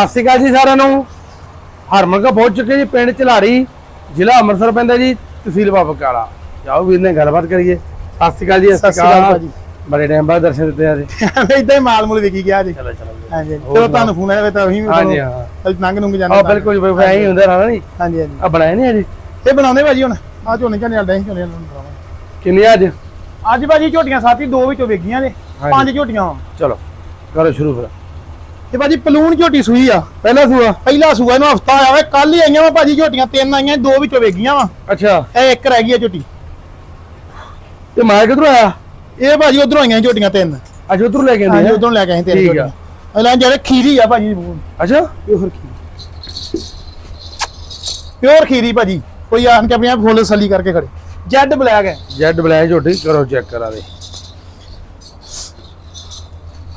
ਸਤਿ ਸ਼੍ਰੀ ਅਕਾਲ ਜੀ ਸਾਰਿਆਂ ਨੂੰ। ਹਰਮਨ ਕਾ ਪਹੁੰਚ ਚੁੱਕੇ ਜੀ ਪਿੰਡ ਝਲਾਰੀ ਜ਼ਿਲ੍ਹਾ ਅੰਮ੍ਰਿਤਸਰ ਪੈਂਦਾ ਜੀ ਤਹਿਸੀਲ ਬਾਬਕਾਲਾ ਜਾਓ ਵੀਰ ਨੇ ਗੱਲਬਾਤ ਕਰੀਏ। ਸਤਿ ਸ਼੍ਰੀ ਅਕਾਲ ਜੀ ਸਤਿ ਸ਼੍ਰੀ ਅਕਾਲ ਭਾਜੀ। ਬੜੇ ਟਾਈਮ ਬਾਅਦ ਦਰਸ਼ਨ ਦਿੱਤੇ ਆ ਜੀ। ਇਦਾਂ ਹੀ ਮਾਲ ਮੁਲ ਵਿਕੀ ਗਿਆ ਜੀ। ਚਲੋ ਚਲੋ। ਹਾਂਜੀ ਚਲੋ ਤੁਹਾਨੂੰ ਫੋਨ ਆਇਆ ਤਾਂ ਅਸੀਂ ਵੀ ਹਾਂਜੀ ਹਾਂ। ਅਸੀਂ ਨੰਗ ਨੁੰਗ ਜਾਂਦੇ ਆ ਬਿਲਕੁਲ ਐਂ ਹੀ ਹੁੰਦਾ ਰਹਿਣਾ ਨਹੀਂ ਹਾਂਜੀ ਹਾਂਜੀ। ਆ ਨਹੀਂ ਇਹ ਬਣਾਉਂਦੇ ਭਾਜੀ ਹੁਣ। ਆ ਝੋਨੇ ਝਾਨੇ ਵਾਲਾ ਡੈਂਸ ਝੋਨੇ ਵਾਲਾ ਕਿੰਨੀ ਅੱਜ? ਅੱਜ ਭਾਜੀ ਝੋਟੀਆਂ ਸਾਥੀ ਦੋ ਵਿੱਚੋਂ ਵੇਗੀਆਂ ਨੇ। ਪੰਜ ਝੋਟੀਆਂ। ਚਲੋ ਕਰੋ ਸ਼ੁਰੂ ਫਿਰ। ਤੇ ਭਾਜੀ ਪਲੂਣ ਝੋਟੀ ਸੂਈ ਆ ਪਹਿਲਾ ਸੂਆ ਪਹਿਲਾ ਸੂਆ ਇਹਨੂੰ ਹਫਤਾ ਆਇਆ ਵਾ ਕੱਲ ਹੀ ਆਈਆਂ ਵਾ ਭਾਜੀ ਝੋਟੀਆਂ ਤਿੰਨ ਆਈਆਂ ਦੋ ਵਿੱਚੋਂ ਵੇਗੀਆਂ ਵਾ। ਅੱਛਾ। ਇਹ ਇੱਕ ਰਹਿ ਗਈ ਆ ਝੋਟੀ। ਤੇ ਮਾਰ ਕਿਧਰੋਂ ਆਇਆ? ਇਹ ਭਾਜੀ ਉਧਰੋਂ ਆਈਆਂ ਝੋਟੀਆਂ ਤਿੰਨ। ਅੱਜ ਉਧਰੋਂ ਲੈ ਕੇ ਆਂਦੇ ਹਾਂਜੀ ਉਧਰੋਂ ਲੈ ਕੇ ਆਏ ਤਿੰਨ ਠੀਕ ਆ। ਅਲਾਂ ਜਿਹੜੇ ਖੀਰੀ ਆ ਭਾਜੀ ਅੱਛਾ। ਪਿਓਰ ਖੀਰੀ। ਪਿਓਰ ਖੀਰੀ ਭਾਜੀ। ਕੋਈ ਆਣ ਕੇ ਆਪਣੀਆਂ ਫੁੱਲ ਸਲੀ ਕਰਕੇ ਖੜੇ। ਜੈਡ ਬਲੈਕ ਹੈ। ਜੈਡ ਬਲੈਕ ਝੋਟੀ ਕਰੋ ਚੈੱਕ ਕਰਾ ਦੇ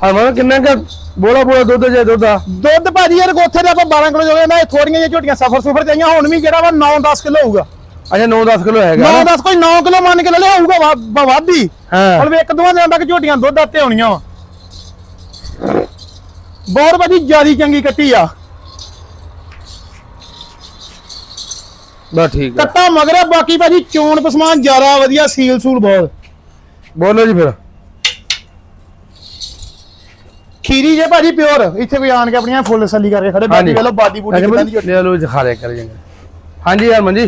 ਹਰਮਨ ਕਿੰਨਾ ਕ ਬੋਲਾ ਬੋਲਾ ਦੁੱਧ ਜੇ ਦੁੱਧ ਆ। ਦੁੱਧ ਭਾਜੀ ਯਾਰ ਉੱਥੇ ਦੇ ਆਪਾਂ 12 ਕਿਲੋ ਜੋਗੇ ਨਾ ਇਹ ਥੋੜੀਆਂ ਜਿਹੀਆਂ ਝੋਟੀਆਂ ਸਫਰ ਸੁਫਰ ਜਾਈਆਂ ਹੁਣ ਵੀ ਜਿਹੜਾ ਵਾ 9-10 ਕਿਲੋ ਹੋਊਗਾ। ਅੱਛਾ 9-10 ਕਿਲੋ ਹੈਗਾ। ਨਾ? 9-10 ਕੋਈ 9 ਕਿਲੋ ਮੰਨ ਕੇ ਲੈ ਲਿਆ ਹੋਊਗਾ ਵੱਧ। ਹੀ। ਹੁਣ ਵੀ ਇੱਕ ਦੋਵਾਂ ਦਿਨਾਂ ਤੱਕ ਝੋਟੀਆਂ ਦੁੱਧ ਆਤੇ ਹੋਣੀਆਂ ਵਾ। ਬਹੁਤ ਭਾਜੀ ਜਿਆਦੀ ਚੰਗੀ ਕੱਟੀ ਆ। ਬਸ ਠੀਕ ਆ। ਕੱਟਾ ਮਗਰ ਬਾਕੀ ਭਾਜੀ ਚੋਣ ਪਸਮਾਨ ਜ਼ਿਆਦਾ ਵਧੀਆ ਸੀਲ ਸੂਲ ਬਹੁਤ। ਬੋਲੋ ਜੀ ਫਿਰ। ਖੀਰੀ ਜੇ ਭਾਜੀ ਪਿਓਰ ਇੱਥੇ ਕੋਈ ਆਣ ਕੇ ਆਪਣੀਆਂ ਫੁੱਲ ਸੱਲੀ ਕਰਕੇ ਖੜੇ ਬਾਕੀ ਵੇਲੋ ਬਾਡੀ ਬੂਡੀ ਕਿਦਾਂ ਦੀ ਝੋਟੀ ਲੈ ਲੋ ਦਿਖਾ ਦੇ ਕਰ ਜਾਂਗੇ ਹਾਂਜੀ ਹਰਮਨ ਜੀ।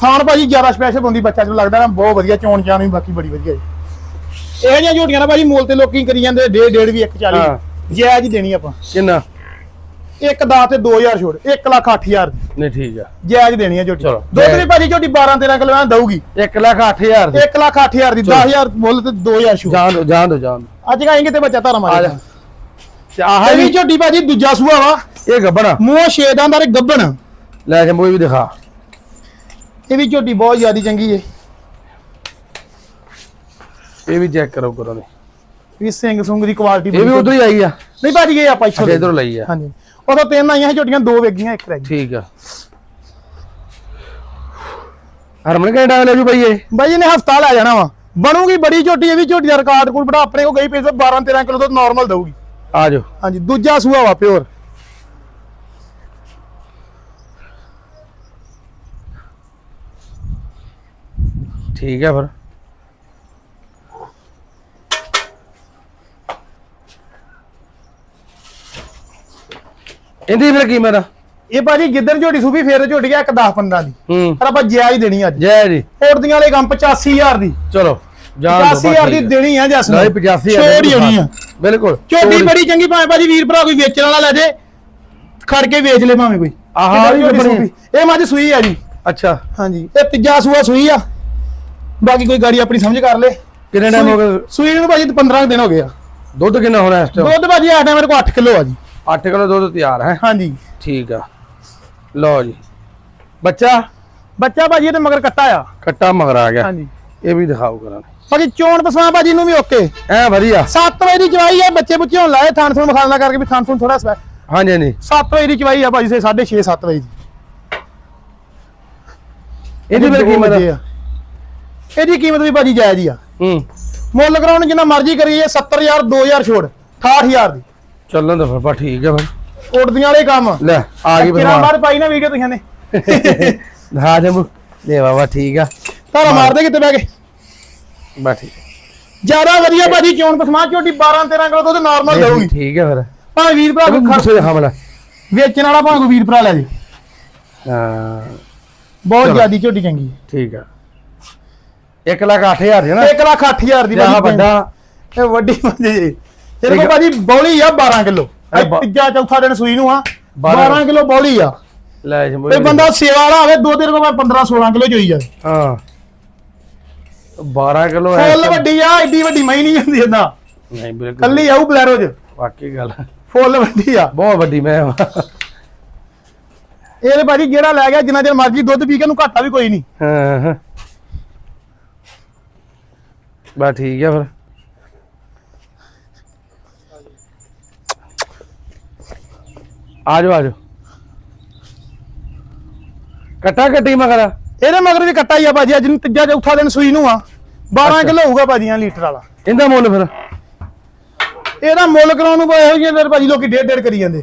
ਥਾਣ ਭਾਜੀ ਜ਼ਿਆਦਾ ਸਪੈਸ਼ਲ ਹੁੰਦੀ ਬੱਚਾ ਨੂੰ ਲੱਗਦਾ ਨਾ ਬਹੁਤ ਵਧੀਆ ਚੋਣ ਚਾਣ ਵੀ ਬਾਕੀ ਬੜੀ ਵਧੀਆ ਜੀ। ਇਹ ਜਿਹੀਆਂ ਝੋਟੀਆਂ ਨਾ ਭਾਜੀ ਮੁੱਲ ਤੇ ਲੋਕੀ ਕਰੀ ਜਾਂਦੇ ਡੇਢ ਡੇਢ ਵੀ 140 ਹਾਂ। ਜਾਇਜ਼ ਹੀ ਦੇਣੀ ਆਪਾਂ। ਕਿੰਨਾ? ਇੱਕ ਦਾ ਤੇ 2000 ਛੋੜ 1 ਲੱਖ 8000 ਦੀ ਨਹੀਂ ਠੀਕ ਆ। ਜਾਇਜ਼ ਦੇਣੀ ਆ ਝੋਟੀ। ਦੁੱਧ ਵੀ ਭਾਜੀ ਝੋਟੀ 12 13 ਕਿਲੋ ਦਊਗੀ। 1 ਲੱਖ 8000 ਦੀ। 1 ਲੱਖ 8000 ਦੀ 10000 ਮੁੱਲ ਤੇ 2000 ਛੋੜ ਜਾਣ ਦੋ ਜਾਣ ਦੋ। ਅੱਜ ਕਾਏਂਗੇ ਤੇ ਬੱਚਾ ਧਾਰਾ ਆ ਜਾ। ਆਹ ਇਹ ਵੀ ਝੋਟੀ ਭਾਜੀ ਦੂਜਾ ਸੂਆ ਵਾ। ਇਹ ਗੱਬਣਾ ਮੂੰਹ ਛੇਦਾਂ ਦਾ ਤੇ ਗੱਬਣ। ਲੈ ਜੰਬੂ ਇਹ ਵੀ ਦਿਖਾ। ਇਹ ਵੀ ਝੋਟੀ ਬਹੁਤ ਜ਼ਿਆਦੀ ਚੰਗੀ ਏ। ਇਹ ਵੀ ਚੈੱਕ ਕਰੋ ਕਰੋ ਨੇ ਵੀ ਸਿੰਘ ਸੁੰਗ ਦੀ ਕੁਆਲਿਟੀ ਇਹ ਵੀ ਉਧਰ ਹੀ ਆਈ ਆ। ਨਹੀਂ ਭਾਜੀ ਇਹ ਆਪਾਂ ਇੱਥੋਂ ਇਧਰੋਂ ਲਈ ਆ। ਹਾਂਜੀ। ਉਦੋਂ ਤਿੰਨ ਆਈਆਂ ਸੀ ਝੋਟੀਆਂ ਦੋ ਵੇਗੀਆਂ ਇੱਕ ਰਹਿ ਗਈ। ਠੀਕ ਆ। ਹਰਮਨ ਟਾਈਮ ਲੈ ਜੂ ਬਈ ਇਹ? ਬਾਈ ਇਹਨੇ ਹਫਤਾ ਲੈ ਜਾਣਾ ਵਾ। ਬਣੂਗੀ ਬੜੀ ਝੋਟੀ ਇਹ ਵੀ ਝੋਟੀ ਦਾ ਰਿਕਾਰਡ ਕੋਲ ਬੜਾ ਆਪਣੇ ਕੋ ਗਈ ਪਈ 12 13 ਕਿਲੋ ਤੋਂ ਨਾਰਮਲ ਦਊਗੀ। ਆ ਜਾਓ ਹਾਂਜੀ ਦੂਜਾ ਸੂਆ ਵਾ ਪਿਓਰ। ਠੀਕ ਆ ਫਿਰ। ਇਹਦੀ ਫਿਰ ਕੀਮਤ ਆ ਇਹ ਭਾਜੀ ਜਿੱਦਣ ਝੋਟੀ ਸੂਬੀ ਫੇਰ ਝੋਟੀ ਆ ਇੱਕ 10 15 ਦੀ। ਹੂੰ। ਪਰ ਆਪਾਂ ਜਾਇਜ਼ ਦੇਣੀ ਅੱਜ। ਜੈ ਜੀ ਉੜਦੀਆਂ ਵਾਲੇ ਕੰਮ 85000 ਦੀ। ਚਲੋ। 85000 ਦੀ। ਦੇਣੀ ਆ ਜਸ ਨਹੀਂ 85000 ਛੋੜ ਹੀ ਹੋਣੀ ਆ। ਬਿਲਕੁਲ। ਝੋਟੀ ਬੜੀ ਚੰਗੀ ਭਾਵੇਂ ਭਾਜੀ ਵੀਰ ਭਰਾ ਕੋਈ ਵੇਚਣ ਵਾਲਾ ਲੈ ਜੇ ਖੜ ਕੇ ਵੇਚ ਲੈ ਭਾਵੇਂ ਕੋਈ। ਆਹ ਬਣੀ। ਇਹ ਮੱਝ ਸੂਈ ਆ ਜੀ। ਅੱਛਾ। ਹਾਂਜੀ। ਇਹ ਤੀਜਾ ਸੂਆ ਸੂਈ ਆ। ਬਾਕੀ ਕੋਈ ਗਾੜੀ ਆਪਣੀ ਸਮਝ ਕਰ ਲੇ। ਕਿੰਨੇ ਟਾਈਮ ਹੋ ਗਏ? ਸੂਈ ਨੂੰ ਭਾਜੀ 15 ਦਿਨ ਹੋ ਗਏ ਆ। ਦੁੱਧ ਕਿੰਨਾ ਹੋਣਾ ਇਸ ਟਾਈਮ ਦੁੱਧ ਭਾਜੀ ਆ ਟਾਈਮ ਮੇਰੇ ਕੋਲ 8 ਕਿਲੋ ਆ ਜੀ। 8 ਕਿਲੋ ਦੁੱਧ ਤਿਆਰ ਹੈ। ਹਾਂਜੀ। ਠੀਕ ਆ। ਲਓ ਜੀ। ਬੱਚਾ? ਬੱਚਾ ਭਾਜੀ ਇਹਦੇ ਮਗਰ ਕੱਟਾ ਆ। ਕੱਟਾ ਮਗਰ ਆ ਗਿਆ। ਹਾਂਜੀ। ਇਹ ਵੀ ਦਿਖਾਓ ਕਰਾਂ। ਬਾਕੀ ਚੋਣ ਪਸਮਾ ਭਾਜੀ ਨੂੰ ਵੀ ਓਕੇ। ਐ ਵਧੀਆ। 7 ਵਜੇ ਦੀ ਚਵਾਈ ਆ ਬੱਚੇ ਬੁੱਚੇ ਹੁਣ ਲਾਏ ਥਾਨ ਥੂਨ ਮਖਾਲਾ ਕਰਕੇ ਵੀ ਥਾਨ ਥੂਨ ਥੋੜਾ ਸਪੈ ਹਾਂਜੀ ਹਾਂਜੀ। 7 ਵਜੇ ਦੀ ਚਵਾਈ ਆ ਭਾਜੀ ਸੇ 6:30 7 ਵਜੇ ਦੀ। ਇਹਦੀ ਦੋ ਕੀਮਤ। ਇਹਦੀ ਕੀਮਤ ਵੀ ਭਾਜੀ ਜਾਇਜ਼ ਹੀ ਆ। ਹੂੰ। ਮੁੱਲ ਕਰਾਉਣ ਜਿੰਨਾ ਮਰਜ਼ੀ ਕਰੀਏ 70000 2000 ਛੋੜ 68000 ਦੀ। ਚੱਲਣ ਦਾ ਫਿਰ ਠੀਕ ਆ ਫਿਰ। ਉੜਦੀਆਂ ਵਾਲੇ ਕੰਮ। ਲੈ ਆ ਗਈ ਬਰਮਾਨ ਬਾਅਦ ਪਾਈ ਨਾ ਵੀਡੀਓ ਤੁਸੀਂ ਨੇ ਹਾਂ ਜੰਬੂ ਲੈ ਬਾਬਾ ਠੀਕ ਆ। ਤਾਰਾ ਮਾਰਦੇ ਕਿਤੇ ਬਹਿ ਕੇ। ਬਾ ਠੀਕ ਜ਼ਿਆਦਾ ਵਧੀਆ ਭਾਜੀ ਚੋਣ ਪਸਮਾ ਝੋਟੀ 12 13 ਕਿਲੋ ਦੁੱਧ ਨਾਰਮਲ ਦਊਗੀ। ਠੀਕ ਆ ਫਿਰ। ਭਾਵੇਂ ਵੀਰ ਭਰਾ ਕੋਈ ਖਰਚ ਖਰਚ ਹਮਲਾ। ਵੇਚਣ ਵਾਲਾ ਭਾਵੇਂ ਕੋਈ ਵੀਰ ਭਰਾ ਲੈ ਜੇ। ਹਾਂ। ਬਹੁਤ। ਜ਼ਿਆਦੀ ਝੋਟੀ ਚੰਗੀ ਹੈ। ਠੀਕ ਆ। 1 ਲੱਖ 8000 ਦੀ ਨਾ? 1 ਲੱਖ 8000 ਦੀ ਭਾਜੀ ਵੱਡਾ। ਇਹ ਵੱਡੀ ਮੰਜੀ ਜੀ ਇਹਦੇ ਠੀਕ ਕੋਲ। ਭਾਜੀ ਬੌਲੀ ਆ 12 ਕਿਲੋ। ਤੀਜਾ ਚੌਥਾ ਦਿਨ ਸੂਈ ਨੂੰ ਆ। 12 12 ਕਿਲੋ। ਬੌਲੀ ਆ। ਲੈ ਤੇ ਬੰਦਾ ਸੇਵਾ ਵਾਲਾ ਹੋਵੇ ਦੋ ਦਿਨ ਕੋਲ 15 16 ਕਿਲੋ ਚੋਈ ਜਾਵੇ। ਹਾਂ। 12 ਕਿਲੋ ਫੁੱਲ ਵੱਡੀ ਆ ਏਡੀ ਵੱਡੀ ਮਈ ਨਹੀਂ ਹੁੰਦੀ ਏਦਾਂ। ਨਹੀਂ ਬਿਲਕੁਲ ਕੱਲੀ ਆਊ ਬਲੈਰੋ ਚ। ਵਾਕਈ ਗੱਲ। ਫੁੱਲ ਵੱਡੀ ਆ। ਬਹੁਤ ਵੱਡੀ ਮੈਂ ਹਾਂ ਇਹਦੇ ਭਾਜੀ ਜਿਹੜਾ ਲੈ ਗਿਆ ਜਿੰਨਾ ਚਿਰ ਮਰਜ਼ੀ ਦੁੱਧ ਪੀ ਕੇ ਨੂੰ ਘਾਟਾ ਵੀ ਕੋਈ ਨਹੀਂ। ਹਾਂ ਬਾ ਠੀਕ ਆ ਫਿਰ। ਆ ਜਾਓ ਆ ਜਾਓ। ਕਟਾ ਕਟੀ ਮਗਰ। ਇਹਦੇ ਮਗਰ ਵੀ ਕੱਟਾ ਹੀ ਆ ਭਾਜੀ ਅੱਜ ਨੂੰ ਤੀਜਾ ਚੌਥਾ ਦਿਨ ਸੂਈ ਨੂੰ ਆ। 12 ਕਿਲੋ ਹੋਊਗਾ ਭਾਜੀਆਂ ਲੀਟਰ ਵਾਲਾ। ਇਹਦਾ ਮੁੱਲ ਫਿਰ? ਇਹਦਾ ਮੁੱਲ ਕਰਾਉਣ ਨੂੰ ਇਹੋ ਜਿਹੇ ਫਿਰ ਭਾਜੀ ਲੋਕੀ ਡੇਢ ਡੇਢ ਕਰੀ ਜਾਂਦੇ।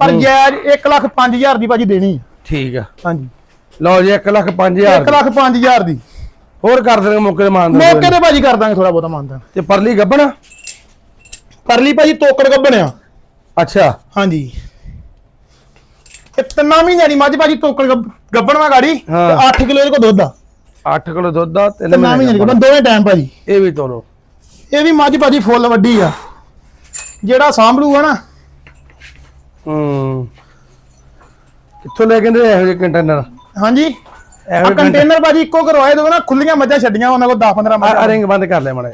ਪਰ। ਜਾਇਜ਼ 1 ਲੱਖ 5000 ਦੀ ਭਾਜੀ ਦੇਣੀ। ਆ ਠੀਕ ਆ। ਹਾਂਜੀ। ਲਓ ਜੀ 1 ਲੱਖ 5000 1 ਲੱਖ 5000 ਦੀ। ਹੋਰ ਕਰ ਦੇਣਗੇ ਮੌਕੇ ਤੇ ਮਾਨ ਮੌਕੇ ਤੇ ਭਾਜੀ ਕਰ ਦਾਂਗੇ ਥੋੜਾ ਬਹੁਤਾ ਮੰਨਦਾ ਤੇ ਪਰਲੀ ਗੱਬਣ? ਪਰਲੀ ਭਾਜੀ ਤੋਕੜ ਗੱਬਣਿਆ ਅੱਛਾ। ਹਾਂਜੀ। ਇਹ ਤਿੰਨਾਂ ਮਹੀਨਿਆਂ ਦੀ ਮੱਝ ਭਾਜੀ ਤੋਕੜ ਗੱਬਣ ਵਾ ਗਾੜੀ? ਹਾਂ। 8 ਕਿਲੋ ਇਹਦੇ ਕੋਲ ਦੁੱਧ ਆ। 8 ਕਿਲੋ ਦੁੱਧ ਤਿੰਨ ਤਿੰਨਾਂ ਮਹੀਨਿਆਂ ਦੀ ਗੱਬਣ ਦੋਵੇਂ ਟਾਈਮ ਭਾਜੀ। ਇਹ ਵੀ ਤੋਲੋ। ਇਹ ਵੀ ਮੱਝ ਭਾਜੀ ਫੁੱਲ ਵੱਡੀ ਆ। ਜਿਹੜਾ ਸਾਂਭਲੂ ਆ ਨਾ। ਹੂੰ। ਕਿੱਥੋਂ ਲੈ ਕੇ ਇਹੋ ਜਿਹੇ ਕੰਟੇਨਰ ਹਾਂਜੀ। ਇਹੋ ਆ ਕੰਟੇਨਰ ਭਾਜੀ ਇੱਕੋ ਕਰਵਾਏ ਦੋ ਨਾ ਖੁੱਲੀਆਂ ਮੱਝਾਂ ਛੱਡੀਆਂ ਉਹਨਾਂ ਕੋਲ 10 15 ਆ ਮੱਝਾਂ। ਰਿੰਗ ਬੰਦ ਕਰ ਲੈ ਮੜੇ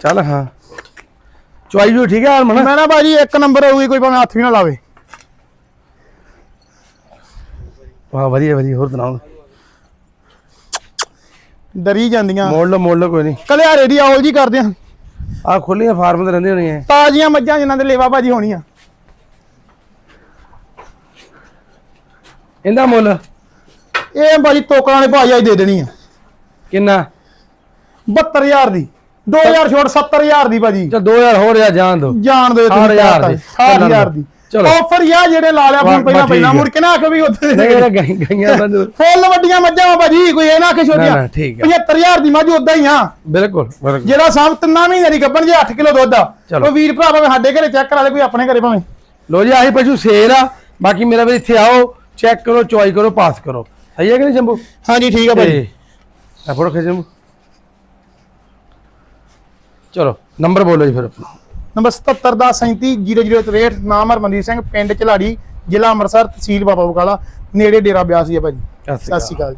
ਚੱਲ ਹਾਂ। ਚੁਆਈ ਜੋ ਠੀਕ ਹੈ ਹਰਮਨ? ਮੈਂ ਨਾ ਭਾਜੀ ਇੱਕ ਨੰਬਰ ਹੋਊਗੀ ਕੋਈ ਭਾਵੇਂ ਹੱਥ ਵੀ ਨਾ ਲਾਵੇ। ਵਾਹ ਵਧੀਆ ਵਧੀਆ ਹੋਰ ਸੁਣਾਓ? ਡਰੀ ਜਾਂਦੀਆਂ। ਮੋੜ ਲਓ ਮੋੜ ਲਓ ਕੋਈ ਨਹੀਂ। ਕਲਿਆਰੇ ਦੀ ਆਉਲ ਜੀ ਕਰਦੇ ਆ। ਆ ਖੁੱਲੀਆਂ ਫਾਰਮ ਤੇ ਰਹਿੰਦੇ ਹੋਣੀਆਂ ਤਾਜ਼ੀਆਂ ਮੱਝਾਂ ਜਿਨ੍ਹਾਂ ਦੇ ਲੇਵਾ ਭਾਜੀ ਹੋਣੀਆਂ ਇਹਦਾ ਮੁੱਲ? ਇਹ ਭਾਜੀ ਤੋਕੜਾਂ ਵਾਲੇ ਭਾਜੀ ਅੱਜ ਦੇ ਦੇਣੀ ਆ। ਕਿੰਨਾ? 72000 ਦੀ। 2000 ਛੋਟ 70000 ਦੀ ਭਾਜੀ ਚਲ 2000 ਹੋਰ ਯਾਰ ਜਾਣ ਦੋ। ਜਾਣ ਦੇ 6000 ਦੀ। 6000 ਦੀ। ਚਲੋ। ਆਫਰ ਯਾ ਜਿਹੜੇ ਲਾ ਲਿਆ ਫੋਨ ਪਹਿਲਾਂ ਪਹਿਲਾਂ ਮੁੜ ਕੇ ਨਾ ਆਖੋ ਵੀ ਉੱਥੇ ਨਹੀਂ ਗਾਈਆਂ ਜੋ- ਫੁੱਲ ਵੱਡੀਆਂ ਮੱਝਾਂ ਵਾ ਭਾਜੀ ਕੋਈ ਇਹ ਨਾ ਆਖੇ ਛੋਟੀਆਂ ਨਾ, ਨਾ, ਠੀਕ ਆ। 75000 ਦੀ ਮੱਝ ਉਦਾਂ ਹੀ ਆ। ਬਿਲਕੁਲ ਜਿਹੜਾ ਸਾਹਮ ਤਿੰਨਾਂ ਮਹੀਨੇ ਦੀ ਗੱਬਣ ਜੇ 8 ਕਿਲੋ ਦੁੱਧ ਆ। ਕੋਈ ਵੀਰ ਭਰਾ ਭਾਵੇਂ ਸਾਡੇ ਘਰੇ ਚੈੱਕ ਕਰਾ ਲੈ ਕੋਈ ਆਪਣੇ ਘਰੇ ਭਾਵੇਂ। ਲੋ ਜੀ ਆਹੀ ਪਸ਼ੂ ਸੇਲ ਆ। ਬਾਕੀ ਮੇਰਾ ਵੀ ਇੱਥੇ ਆਓ ਚੈੱਕ ਕਰੋ ਚੁਆਈ ਕਰੋ ਪਾਸ ਕਰੋ। ਸਹੀ ਹੈ ਕਿ ਨਹੀਂ ਜੰਬੂ ਹਾਂਜੀ ਠੀਕ ਆ ਭਾਜੀ। ਤੇ ਆ ਫੋਟੋ ਖਿੱਚ ਜੰਬੂ ਚਲੋ ਨੰਬਰ ਬੋਲੋ ਜੀ ਫਿਰ ਆਪਣਾ। ਨੰਬਰ 77 ਦਾ 37 ਨਾਮ ਹਰਮਨਦੀਪ ਸਿੰਘ ਪਿੰਡ ਝਲਾੜੀ ਜ਼ਿਲ੍ਹਾ ਅੰਮ੍ਰਿਤਸਰ ਤਹਿਸੀਲ ਬਾਬਾ ਬਕਾਲਾ ਨੇੜੇ ਡੇਰਾ ਬਿਆਸ ਹੀ ਆ ਭਾਜੀ। ਸਤਿ ਸ਼੍ਰੀ ਅਕਾਲ।